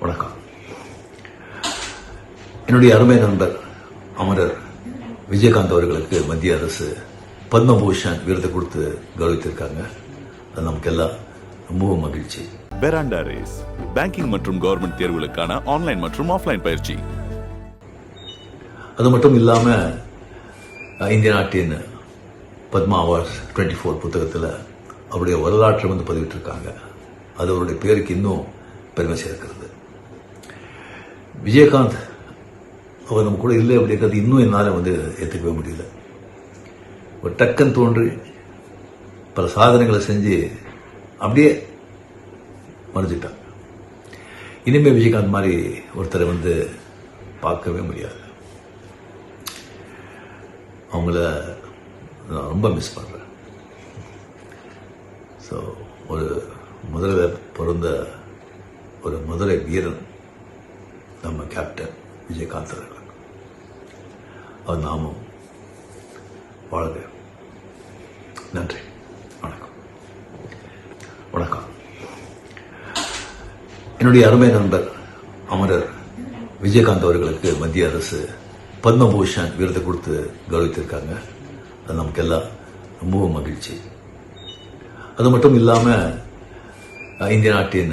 வணக்கம். என்னுடைய அருமை நண்பர் அமரர் விஜயகாந்த் அவர்களுக்கு மத்திய அரசு பத்மபூஷன் விருது கொடுத்து கௌரவித்திருக்காங்க. அது நமக்கு எல்லாம் ரொம்பவும் மகிழ்ச்சி. பெராண்டா ரேஸ் பேங்கிங் மற்றும் கவர்மெண்ட் தேர்வுகளுக்கான ஆன்லைன் மற்றும் ஆஃப்லைன் பயிற்சி. அது மட்டும் இல்லாம அஹ், இந்திய நாட்டின் பத்மா அவார்ட்ஸ் டுவெண்ட்டி ஃபோர் புத்தகத்தில் அவருடைய வரலாற்றை வந்து பதிவிட்டிருக்காங்க. அது அவருடைய பேருக்கு இன்னும் பெருமை சேர்க்கிறது. விஜயகாந்த் அவர் நம்ம கூட இல்லை அப்படிங்கிறது இன்னும் என்னால் வந்து ஏற்றுக்கவே முடியல. ஒரு டக்குன்னு தோன்றி பல சாதனைகளை செஞ்சு அப்படியே மறைஞ்சிட்டான். இனிமே விஜயகாந்த் மாதிரி ஒருத்தரை வந்து பார்க்கவே முடியாது. அவங்கள நான் ரொம்ப மிஸ் பண்ணுறேன் ஸோ ஒரு முதலில் பிறந்த ஒரு மதுரை வீரன் நம்ம கேப்டன் விஜயகாந்த் அவர்கள். அவர் நாமும் வாழ்க. நன்றி. வணக்கம். வணக்கம். என்னுடைய அருமை நண்பர் அமரர் விஜயகாந்த் அவர்களுக்கு மத்திய அரசு பத்மபூஷன் விருது கொடுத்து கௌரவித்திருக்காங்க. அது நமக்கு எல்லாம் ரொம்பவும் மகிழ்ச்சி. அது மட்டும் இல்லாம இந்திய நாட்டின்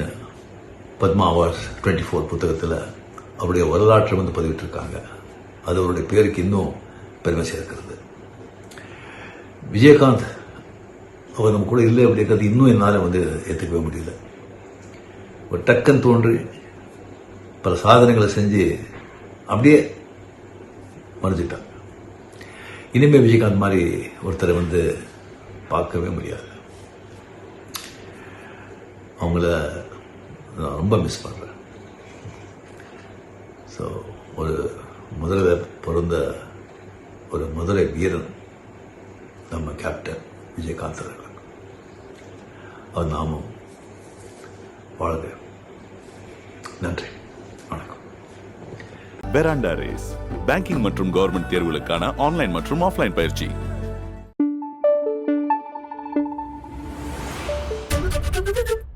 பத்மா அவார்ட்ஸ் டுவெண்ட்டி ஃபோர் புத்தகத்தில் அவருடைய வரலாற்றை வந்து பதிவிட்டிருக்காங்க. அது அவருடைய பேருக்கு இன்னும் பெருமை சேர்க்கிறது. விஜயகாந்த் அவர் நம்ம கூட இல்லை அப்படிங்கிறது இன்னும் என்னால் வந்து ஏற்றுக்கவே முடியல. ஒரு டக்குன்னு தோன்றி பல சாதனைகளை செஞ்சு அப்படியே மறைஞ்சிட்டாங்க இனிமேல் விஜயகாந்த் மாதிரி ஒருத்தரை வந்து பார்க்கவே முடியாது. அவங்கள நான் ரொம்ப மிஸ் பண்ணுறேன் ஸோ ஒரு முதல்ல பிறந்த ஒரு மதுரை வீரன் நம்ம கேப்டன் விஜயகாந்த் அவர்கள். அவர் நாமும் வாழ்க நன்றி. வணக்கம். பெராண்டா ரேஸ் பேங்கிங் மற்றும் கவர்மெண்ட் தேர்வுகளுக்கான ஆன்லைன் மற்றும் ஆஃப்லைன் பயிற்சி. Thank you.